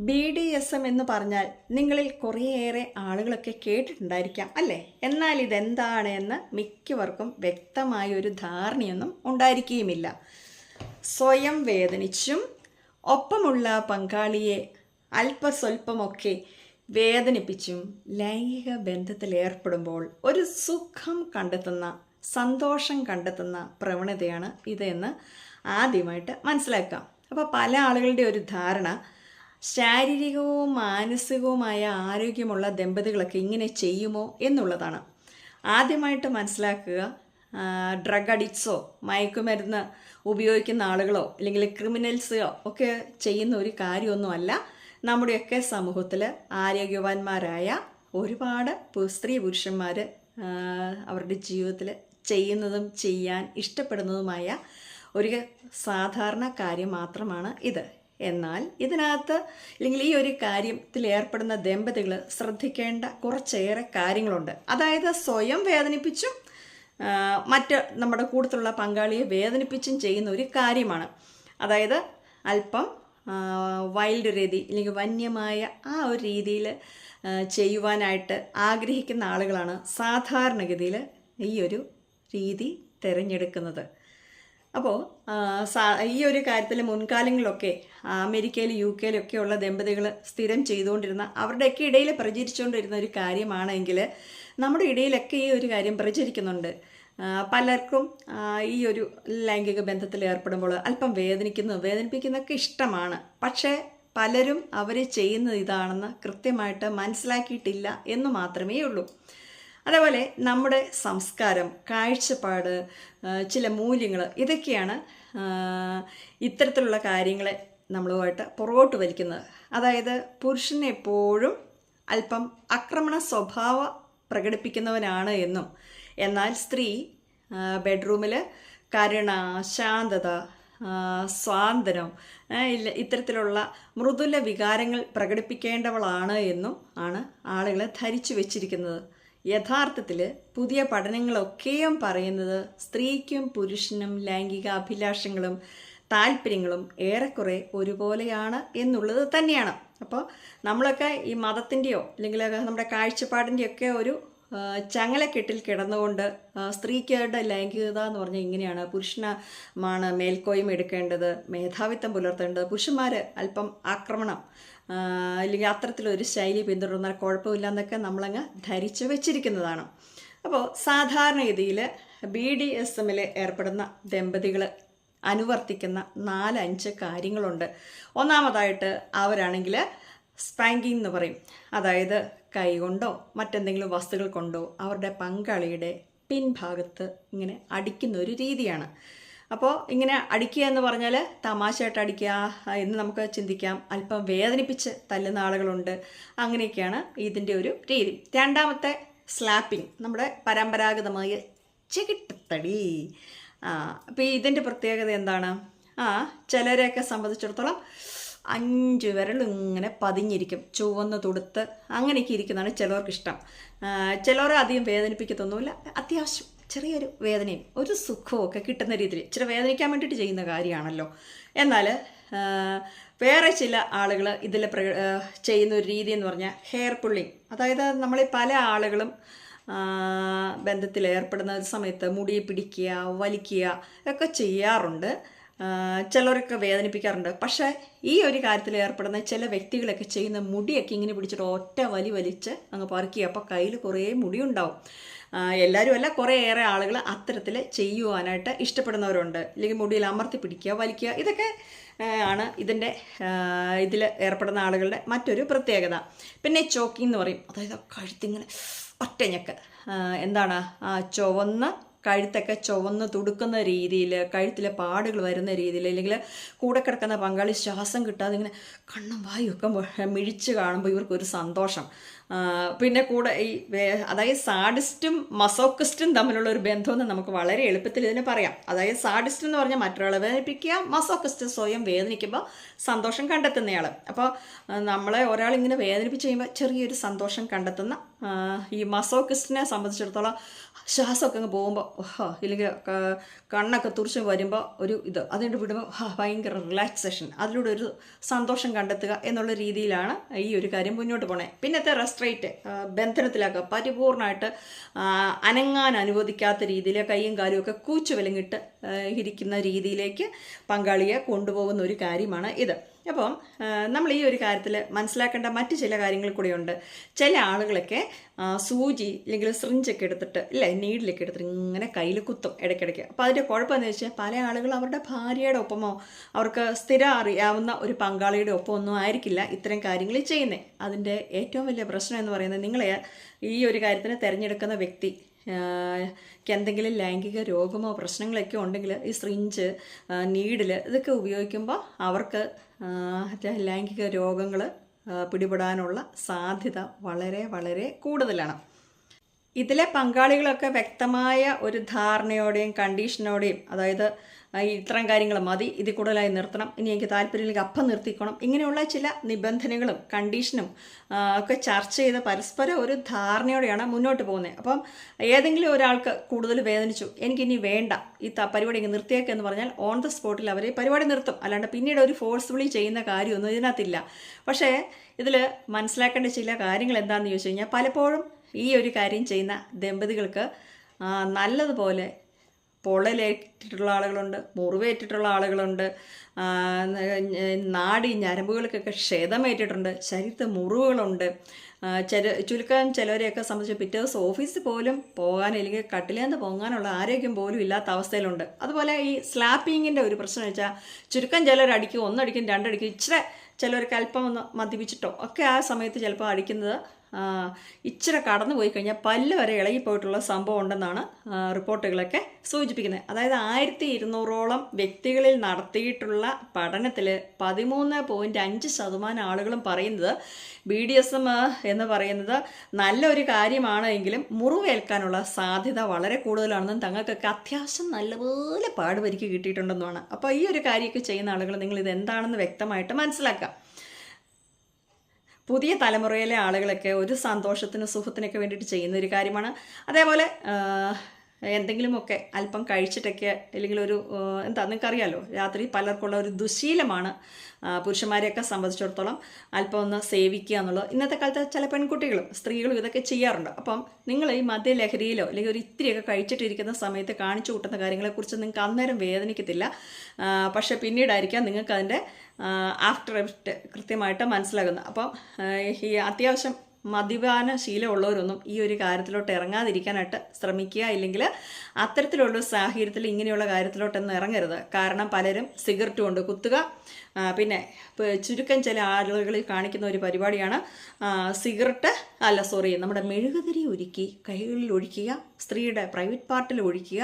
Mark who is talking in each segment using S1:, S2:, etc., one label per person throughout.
S1: B D S M എന്ന് പറഞ്ഞാൽ നിങ്ങളിൽ കുറേയേറെ ആളുകളൊക്കെ കേട്ടിട്ടുണ്ടായിരിക്കാം അല്ലേ? എന്നാൽ ഇതെന്താണ് എന്ന് മിക്കവർക്കും വ്യക്തമായ ഒരു ധാരണയൊന്നും ഉണ്ടായിരിക്കുകയുമില്ല. സ്വയം വേദനിച്ചും ഒപ്പമുള്ള പങ്കാളിയെ അല്പസ്വല്പമൊക്കെ വേദനിപ്പിച്ചും ലൈംഗിക ബന്ധത്തിൽ ഏർപ്പെടുമ്പോൾ ഒരു സുഖം കണ്ടെത്തുന്ന സന്തോഷം കണ്ടെത്തുന്ന പ്രവണതയാണ് ഇതെന്ന് ആദ്യമായിട്ട് മനസ്സിലാക്കാം. അപ്പോൾ പല ആളുകളുടെ ഒരു ധാരണ ശാരീരികവും മാനസികവുമായ ആരോഗ്യമുള്ള ദമ്പതികളൊക്കെ ഇങ്ങനെ ചെയ്യുമോ എന്നുള്ളതാണ്. ആദ്യമായിട്ട് മനസ്സിലാക്കുക ഡ്രഗ് അഡിക്ട്സോ മയക്കുമരുന്ന് ഉപയോഗിക്കുന്ന ആളുകളോ അല്ലെങ്കിൽ ക്രിമിനൽസോ ഒക്കെ ചെയ്യുന്ന ഒരു കാര്യമൊന്നുമല്ല. നമ്മുടെയൊക്കെ സമൂഹത്തിൽ ആരോഗ്യവാന്മാരായ ഒരുപാട് സ്ത്രീ പുരുഷന്മാർ അവരുടെ ജീവിതത്തിൽ ചെയ്യുന്നതും ചെയ്യാൻ ഇഷ്ടപ്പെടുന്നതുമായ ഒരു സാധാരണ കാര്യം മാത്രമാണ് ഇത്. എന്നാൽ ഇതിനകത്ത് അല്ലെങ്കിൽ ഈ ഒരു കാര്യത്തിൽ ഏർപ്പെടുന്ന ദമ്പതികൾ ശ്രദ്ധിക്കേണ്ട കുറച്ചേറെ കാര്യങ്ങളുണ്ട്. അതായത് സ്വയം വേദനിപ്പിച്ചും മറ്റ് നമ്മുടെ കൂടുതലുള്ള പങ്കാളിയെ വേദനിപ്പിച്ചും ചെയ്യുന്ന ഒരു കാര്യമാണ്. അതായത് അല്പം വൈൽഡ് രീതി അല്ലെങ്കിൽ വന്യമായ ആ ഒരു രീതിയിൽ ചെയ്യുവാനായിട്ട് ആഗ്രഹിക്കുന്ന ആളുകളാണ് സാധാരണഗതിയിൽ ഈ ഒരു രീതി തിരഞ്ഞെടുക്കുന്നത്. അപ്പോൾ ഈ ഒരു കാര്യത്തിൽ മുൻകാലങ്ങളിലൊക്കെ അമേരിക്കയിൽ യു കെയിലൊക്കെ ഉള്ള ദമ്പതികൾ സ്ഥിരം ചെയ്തുകൊണ്ടിരുന്ന അവരുടെയൊക്കെ ഇടയിൽ പ്രചരിച്ചുകൊണ്ടിരുന്ന ഒരു കാര്യമാണെങ്കിൽ നമ്മുടെ ഇടയിലൊക്കെ ഈ ഒരു കാര്യം പ്രചരിക്കുന്നുണ്ട്. പലർക്കും ഈ ഒരു ലൈംഗിക ബന്ധത്തിൽ ഏർപ്പെടുമ്പോൾ അല്പം വേദനിക്കുന്നു വേദനിപ്പിക്കുന്നതൊക്കെ ഇഷ്ടമാണ്. പക്ഷേ പലരും അവർ ചെയ്യുന്നത് ഇതാണെന്ന് കൃത്യമായിട്ട് മനസ്സിലാക്കിയിട്ടില്ല എന്ന് മാത്രമേ ഉള്ളൂ അതേപോലെ നമ്മുടെ സംസ്കാരം കാഴ്ചപ്പാട് ചില മൂല്യങ്ങൾ ഇതൊക്കെയാണ് ഇത്തരത്തിലുള്ള കാര്യങ്ങളെ നമ്മളുമായിട്ട് പുറകോട്ട് വലിക്കുന്നത്. അതായത് പുരുഷനെപ്പോഴും അല്പം ആക്രമണ സ്വഭാവ പ്രകടിപ്പിക്കുന്നവനാണ് എന്നും. എന്നാൽ സ്ത്രീ ബെഡ്റൂമിൽ കരുണ ശാന്തത സ്വാതന്ത്ര്യം ഇത്തരത്തിലുള്ള മൃദുല വികാരങ്ങൾ പ്രകടിപ്പിക്കേണ്ടവളാണ് എന്നും ആണ് ആളുകളെ ധരിച്ചു വെച്ചിരിക്കുന്നത്. യഥാർത്ഥത്തിൽ പുതിയ പഠനങ്ങളൊക്കെയും പറയുന്നത് സ്ത്രീക്കും പുരുഷനും ലൈംഗിക അഭിലാഷങ്ങളും താല്പര്യങ്ങളും ഏറെക്കുറെ ഒരുപോലെയാണ് എന്നുള്ളത് തന്നെയാണ്. അപ്പോൾ നമ്മളൊക്കെ ഈ മതത്തിന്റെയോ അല്ലെങ്കിൽ നമ്മുടെ കാഴ്ചപ്പാടിന്റെയൊക്കെ ഒരു ചങ്ങലക്കെട്ടിൽ കിടന്നുകൊണ്ട് സ്ത്രീക്കാരുടെ ലൈംഗികത എന്ന് പറഞ്ഞാൽ ഇങ്ങനെയാണ്. പുരുഷനമാണ് മേൽക്കോയ്മ എടുക്കേണ്ടത് മേധാവിത്വം പുലർത്തേണ്ടത് പുരുഷന്മാർ അല്പം ആക്രമണം അല്ലെങ്കിൽ അത്തരത്തിലൊരു ശൈലി പിന്തുടർന്നാൽ കുഴപ്പമില്ല എന്നൊക്കെ നമ്മളങ്ങ് ധരിച്ചു വെച്ചിരിക്കുന്നതാണ്. അപ്പോൾ സാധാരണഗതിയിൽ ബി ഡി എസ് എമ്മിൽ ഏർപ്പെടുന്ന ദമ്പതികൾ അനുവർത്തിക്കുന്ന നാലഞ്ച് കാര്യങ്ങളുണ്ട്. ഒന്നാമതായിട്ട് അവരാണെങ്കിൽ സ്പാങ്കിങ് എന്ന് പറയും. അതായത് കൈ കൊണ്ടോ മറ്റെന്തെങ്കിലും വസ്തുക്കൾ കൊണ്ടോ അവരുടെ പങ്കാളിയുടെ പിൻഭാഗത്ത് ഇങ്ങനെ അടിക്കുന്ന ഒരു രീതിയാണ്. അപ്പോൾ ഇങ്ങനെ അടിക്കുക എന്ന് പറഞ്ഞാൽ തമാശയായിട്ട് അടിക്കുക എന്ന് നമുക്ക് ചിന്തിക്കാം. അല്പം വേദനിപ്പിച്ച് തല്ലുന്ന ആളുകളുണ്ട്. അങ്ങനെയൊക്കെയാണ് ഇതിന്റെ ഒരു രീതി. രണ്ടാമത്തെ സ്ലാപ്പിംഗ് നമ്മുടെ പരമ്പരാഗതമായ ചെകിട്ടത്തടി. ആ അപ്പോൾ ഇതിന്റെ പ്രത്യേകത എന്താണ്? ആ ചിലരെയൊക്കെ സംബന്ധിച്ചിടത്തോളം അഞ്ച് വിരൽ ഇങ്ങനെ പതിഞ്ഞിരിക്കും ചുവന്ന് തൊടുത്ത് അങ്ങനെയൊക്കെ ഇരിക്കുന്നതാണ് ചിലർക്ക് ഇഷ്ടം ചിലർ അധികം വേദനിപ്പിക്കത്തൊന്നുമില്ല അത്യാവശ്യം ചെറിയൊരു വേദനയും ഒരു സുഖവും ഒക്കെ കിട്ടുന്ന രീതിയിൽ ഇച്ചിരി വേദനിക്കാൻ വേണ്ടിയിട്ട് ചെയ്യുന്ന കാര്യമാണല്ലോ. എന്നാൽ വേറെ ചില ആളുകൾ ഇതിൽ പ്ര ചെയ്യുന്ന ഒരു രീതി എന്ന് പറഞ്ഞാൽ ഹെയർ പുള്ളിങ് അതായത് നമ്മൾ പല ആളുകളും ബന്ധത്തിൽ ഏർപ്പെടുന്ന സമയത്ത് മുടി പിടിക്കുക വലിക്കുക ഒക്കെ ചെയ്യാറുണ്ട്. ചിലരൊക്കെ വേദനിപ്പിക്കാറുണ്ട്. പക്ഷേ ഈ ഒരു കാര്യത്തിൽ ഏർപ്പെടുന്ന ചില വ്യക്തികളൊക്കെ ചെയ്യുന്ന മുടിയൊക്കെ ഇങ്ങനെ പിടിച്ചിട്ട് ഒറ്റ വലി വലിച്ച് അങ്ങ് പറക്കുക. അപ്പോൾ കയ്യിൽ കുറേ മുടി ഉണ്ടാവും എല്ലാവരും അല്ല കുറേയേറെ ആളുകൾ അത്തരത്തിൽ ചെയ്യുവാനായിട്ട് ഇഷ്ടപ്പെടുന്നവരുണ്ട്. അല്ലെങ്കിൽ മുടിയിൽ അമർത്തി പിടിക്കുക വലിക്കുക ഇതൊക്കെ ആണ് ഇതിന്റെ ഇതിൽ ഏർപ്പെടുന്ന ആളുകളുടെ മറ്റൊരു പ്രത്യേകത. പിന്നെ ചോക്കിംഗ് എന്ന് പറയും. അതായത് കഴുത്തിങ്ങനെ ഒറ്റഞ്ഞക്ക് എന്താണ്? ആ ചുവന്ന് കഴുത്തൊക്കെ ചുവന്ന് തുടുക്കുന്ന രീതിയിൽ കഴുത്തിലെ പാടുകൾ വരുന്ന രീതിയിൽ അല്ലെങ്കിൽ കൂടെ കിടക്കുന്ന പങ്കാളി ശ്വാസം കിട്ടാതെ ഇങ്ങനെ കണ്ണും വായും ഒക്കെ മു- മിഴിച്ച് കാണുമ്പോൾ ഇവർക്കൊരു സന്തോഷം. പിന്നെ കൂടെ ഈ അതായത് സാഡിസ്റ്റും മസോക്കിസ്റ്റും തമ്മിലുള്ള ഒരു ബന്ധമെന്ന് നമുക്ക് വളരെ എളുപ്പത്തിൽ ഇതിനെ പറയാം. അതായത് സാഡിസ്റ്റ് എന്ന് പറഞ്ഞാൽ മറ്റൊരാളെ വേദനിപ്പിക്കുക മസോക്കിസ്റ്റ് സ്വയം വേദനിക്കുമ്പോൾ സന്തോഷം കണ്ടെത്തുന്നയാൾ അപ്പോൾ നമ്മളെ ഒരാളിങ്ങനെ വേദനിപ്പിച്ച് കഴിയുമ്പോൾ ചെറിയൊരു സന്തോഷം കണ്ടെത്തുന്ന ഈ മസോക്കിസ്റ്റിനെ സംബന്ധിച്ചിടത്തോളം ശ്വാസമൊക്കെ അങ്ങ് പോകുമ്പോൾ ഇല്ലെങ്കിൽ കണ്ണൊക്കെ തുറിച്ച് വരുമ്പോൾ ഒരു ഇത് അതുകൊണ്ട് വിടുമ്പോൾ ഭയങ്കര റിലാക്സേഷൻ അതിലൂടെ ഒരു സന്തോഷം കണ്ടെത്തുക എന്നുള്ള രീതിയിലാണ് ഈ ഒരു കാര്യം മുന്നോട്ട് പോണേ. പിന്നത്തെ റെസ്ട്രേറ്റ് ബന്ധനത്തിലാക്കുക പരിപൂർണമായിട്ട് അനങ്ങാൻ അനുവദിക്കാത്ത രീതിയിൽ കൈയും കാലും ഒക്കെ കൂച്ചു വിലങ്ങിട്ട് ഇരിക്കുന്ന രീതിയിലേക്ക് പങ്കാളിയെ കൊണ്ടുപോകുന്ന ഒരു കാര്യമാണ് ഇത്. അപ്പം നമ്മൾ ഈ ഒരു കാര്യത്തിൽ മനസ്സിലാക്കേണ്ട മറ്റ് ചില കാര്യങ്ങൾ കൂടിയുണ്ട് ചില ആളുകളൊക്കെ സൂചി അല്ലെങ്കിൽ സ്രിഞ്ചൊക്കെ എടുത്തിട്ട് ഇല്ലേ നീഡിലൊക്കെ എടുത്തിട്ട് ഇങ്ങനെ കയ്യിൽ കുത്തും ഇടയ്ക്കിടയ്ക്ക്. അപ്പോൾ അതിന്റെ കുഴപ്പമെന്ന് വെച്ചാൽ പല ആളുകൾ അവരുടെ ഭാര്യയുടെ ഒപ്പമോ അവർക്ക് സ്ഥിരം അറിയാവുന്ന ഒരു പങ്കാളിയുടെ ഒപ്പം ഒന്നും ആയിരിക്കില്ല ഇത്തരം കാര്യങ്ങൾ ചെയ്യുന്നത്. അതിന്റെ ഏറ്റവും വലിയ പ്രശ്നം എന്ന് പറയുന്നത് നിങ്ങളെ ഈ ഒരു കാര്യത്തിന് തിരഞ്ഞെടുക്കുന്ന വ്യക്തി എന്തെങ്കിലും ലൈംഗിക രോഗമോ പ്രശ്നങ്ങളൊക്കെ ഉണ്ടെങ്കിൽ ഈ സ്രിഞ്ച് നീഡിൽ ഇതൊക്കെ ഉപയോഗിക്കുമ്പോൾ അവർക്ക് ലൈംഗിക രോഗങ്ങൾ പിടിപെടാനുള്ള സാധ്യത വളരെ വളരെ കൂടുതലാണ്. ഇതിലെ പങ്കാളികളൊക്കെ വ്യക്തമായ ഒരു ധാരണയോടെയും കണ്ടീഷനോടെയും അതായത് ഇത്തരം കാര്യങ്ങൾ മതി ഇതിൽ കൂടുതലായി നിർത്തണം ഇനി എനിക്ക് താല്പര്യമില്ലെങ്കിൽ അപ്പം നിർത്തിക്കണം ഇങ്ങനെയുള്ള ചില നിബന്ധനകളും കണ്ടീഷനും ഒക്കെ ചർച്ച ചെയ്ത് പരസ്പരം ഒരു ധാരണയോടെയാണ് മുന്നോട്ട് പോകുന്നത്. അപ്പം ഏതെങ്കിലും ഒരാൾക്ക് കൂടുതൽ വേദനിച്ചു എനിക്കിനി വേണ്ട ഈ പരിപാടി ഇങ്ങനെ നിർത്തിയേക്കുക എന്ന് പറഞ്ഞാൽ ഓൺ ദ സ്പോട്ടിൽ അവർ പരിപാടി നിർത്തും. അല്ലാണ്ട് പിന്നീട് ഒരു ഫോഴ്സ്ഫുള്ളി ചെയ്യുന്ന കാര്യമൊന്നും ഇതിനകത്തില്ല. പക്ഷേ ഇതിൽ മനസ്സിലാക്കേണ്ട ചില കാര്യങ്ങൾ എന്താണെന്ന് ചോദിച്ചു കഴിഞ്ഞാൽ പലപ്പോഴും ഈ ഒരു കാര്യം ചെയ്യുന്ന ദമ്പതികൾക്ക് നല്ലതുപോലെ പൊള്ളലേറ്റിട്ടുള്ള ആളുകളുണ്ട് മുറിവേറ്റിട്ടുള്ള ആളുകളുണ്ട് നാടി ഞരമ്പുകൾക്കൊക്കെ ക്ഷതമേറ്റിട്ടുണ്ട് ശരീരത്ത് മുറിവുകളുണ്ട്. ചില ചുരുക്കം ചിലവരെയൊക്കെ സംബന്ധിച്ച് പിറ്റേ ദിവസം ഓഫീസിൽ പോലും പോകാൻ അല്ലെങ്കിൽ കട്ടിലേന്ന് പോകാനുള്ള ആരോഗ്യം പോലും ഇല്ലാത്ത അവസ്ഥയിലുണ്ട്. അതുപോലെ ഈ സ്ലാപ്പിങ്ങിന്റെ ഒരു പ്രശ്നം വെച്ചാൽ ചുരുക്കം ചിലർ അടിക്കും ഒന്നടിക്കും രണ്ടടിക്കും ഇച്ചിരി ചിലർക്ക് അല്പം ഒന്ന് മദ്യപിച്ചിട്ടോ ഒക്കെ ആ സമയത്ത് ചിലപ്പോൾ അടിക്കുന്നത് ഇച്ചിരി കടന്നു പോയി കഴിഞ്ഞാൽ പല്ല് വരെ ഇളകിപ്പോയിട്ടുള്ള സംഭവം ഉണ്ടെന്നാണ് റിപ്പോർട്ടുകളൊക്കെ സൂചിപ്പിക്കുന്നത്. അതായത് ആയിരത്തി ഇരുന്നൂറോളം വ്യക്തികളിൽ നടത്തിയിട്ടുള്ള പഠനത്തിൽ പതിമൂന്ന് പോയിന്റ് അഞ്ച് ശതമാനം ആളുകളും പറയുന്നത് ബി ഡി എസ് എം എന്ന് പറയുന്നത് നല്ലൊരു കാര്യമാണ് എങ്കിലും മുറിവേൽക്കാനുള്ള സാധ്യത വളരെ കൂടുതലാണെന്നും തങ്ങൾക്കൊക്കെ അത്യാവശ്യം നല്ലപോലെ പാടുപരിക്ക് കിട്ടിയിട്ടുണ്ടെന്നുമാണ്. അപ്പോൾ ഈ ഒരു കാര്യമൊക്കെ ചെയ്യുന്ന ആളുകൾ നിങ്ങൾ ഇത് എന്താണെന്ന് വ്യക്തമായിട്ട് മനസ്സിലാക്കുക. പുതിയ തലമുറയിലെ ആളുകളൊക്കെ ഒരു സന്തോഷത്തിനും സുഖത്തിനൊക്കെ വേണ്ടിയിട്ട് ചെയ്യുന്ന ഒരു കാര്യമാണ്. അതേപോലെ എന്തെങ്കിലുമൊക്കെ അല്പം കഴിച്ചിട്ടൊക്കെ അല്ലെങ്കിൽ ഒരു എന്താ നിങ്ങൾക്കറിയാലോ രാത്രി പലർക്കുള്ള ഒരു ദുശീലമാണ് പുരുഷന്മാരെയൊക്കെ സംബന്ധിച്ചിടത്തോളം അല്പം ഒന്ന് സേവിക്കുക എന്നുള്ളത്. ഇന്നത്തെ കാലത്ത് ചില പെൺകുട്ടികളും സ്ത്രീകളും ഇതൊക്കെ ചെയ്യാറുണ്ട്. അപ്പം നിങ്ങൾ ഈ മദ്യലഹരിയിലോ അല്ലെങ്കിൽ ഒരു ഇത്തിരിയൊക്കെ കഴിച്ചിട്ടിരിക്കുന്ന സമയത്ത് കാണിച്ചു കൂട്ടുന്ന കാര്യങ്ങളെക്കുറിച്ച് നിങ്ങൾക്ക് അന്നേരം വേദനിക്കത്തില്ല. പക്ഷെ പിന്നീടായിരിക്കാം നിങ്ങൾക്ക് അതിന്റെ ആഫ്റ്റർ എഫക്റ്റ് കൃത്യമായിട്ട് മനസ്സിലാകുന്നത്. അപ്പം ഈ അത്യാവശ്യം മദ്യപാന ശീലമുള്ളവരൊന്നും ഈ ഒരു കാര്യത്തിലോട്ട് ഇറങ്ങാതിരിക്കാനായിട്ട് ശ്രമിക്കുക ഇല്ലെങ്കിൽ അത്തരത്തിലുള്ള സാഹചര്യത്തിൽ ഇങ്ങനെയുള്ള കാര്യത്തിലോട്ടൊന്നും ഇറങ്ങരുത്. കാരണം പലരും സിഗരറ്റ് കൊണ്ട് കുത്തുക പിന്നെ ചുരുക്കം ചില ആളുകളിൽ കാണിക്കുന്ന ഒരു പരിപാടിയാണ് സിഗരറ്റ് അല്ല സോറി നമ്മുടെ മെഴുകുതിരി ഒരുക്കി കൈകളിൽ ഒഴിക്കുക സ്ത്രീയുടെ പ്രൈവറ്റ് പാർട്ടിൽ ഒഴിക്കുക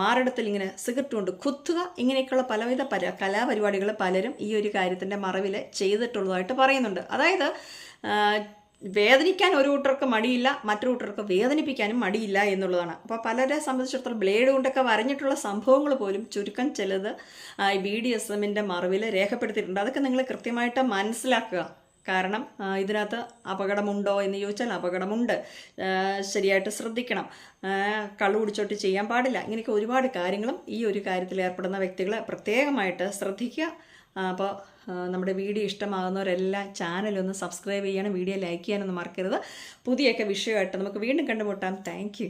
S1: മാറിടത്തിൽ ഇങ്ങനെ സിഗരറ്റ് കൊണ്ട് കുത്തുക ഇങ്ങനെയൊക്കെയുള്ള പലവിധ പല കലാപരിപാടികൾ പലരും ഈ ഒരു കാര്യത്തിന്റെ മറവിൽ ചെയ്തിട്ടുള്ളതായിട്ട് പറയുന്നുണ്ട്. അതായത് വേദനിക്കാൻ ഒരു കൂട്ടർക്ക് മടിയില്ല മറ്റു കൂട്ടർക്ക് വേദനിപ്പിക്കാനും മടിയില്ല എന്നുള്ളതാണ്. അപ്പോൾ പലരെ സംബന്ധിച്ചിടത്തോളം ബ്ലേഡ് കൊണ്ടൊക്കെ വരഞ്ഞിട്ടുള്ള സംഭവങ്ങൾ പോലും ചുരുക്കം ചിലത് ഈ ബി ഡി എസ് എമ്മിന്റെ മറവിൽ രേഖപ്പെടുത്തിയിട്ടുണ്ട്. അതൊക്കെ നിങ്ങൾ കൃത്യമായിട്ട് മനസ്സിലാക്കുക. കാരണം ഇതിനകത്ത് അപകടമുണ്ടോ എന്ന് ചോദിച്ചാൽ അപകടമുണ്ട്. ശരിയായിട്ട് ശ്രദ്ധിക്കണം. കള്ളു കുടിച്ചോട്ട് ചെയ്യാൻ പാടില്ല. ഇങ്ങനെയൊക്കെ ഒരുപാട് കാര്യങ്ങളും ഈ ഒരു കാര്യത്തിൽ ഏർപ്പെടുന്ന വ്യക്തികൾ പ്രത്യേകമായിട്ട് ശ്രദ്ധിക്കുക. അപ്പോൾ നമ്മുടെ വീഡിയോ ഇഷ്ടമാകുന്നവരെല്ലാം ചാനലൊന്ന് സബ്സ്ക്രൈബ് ചെയ്യണം വീഡിയോ ലൈക്ക് ചെയ്യാനൊന്നും മറക്കരുത്. പുതിയൊക്കെ വിഷയമായിട്ട് നമുക്ക് വീണ്ടും കണ്ടുമുട്ടാം. താങ്ക്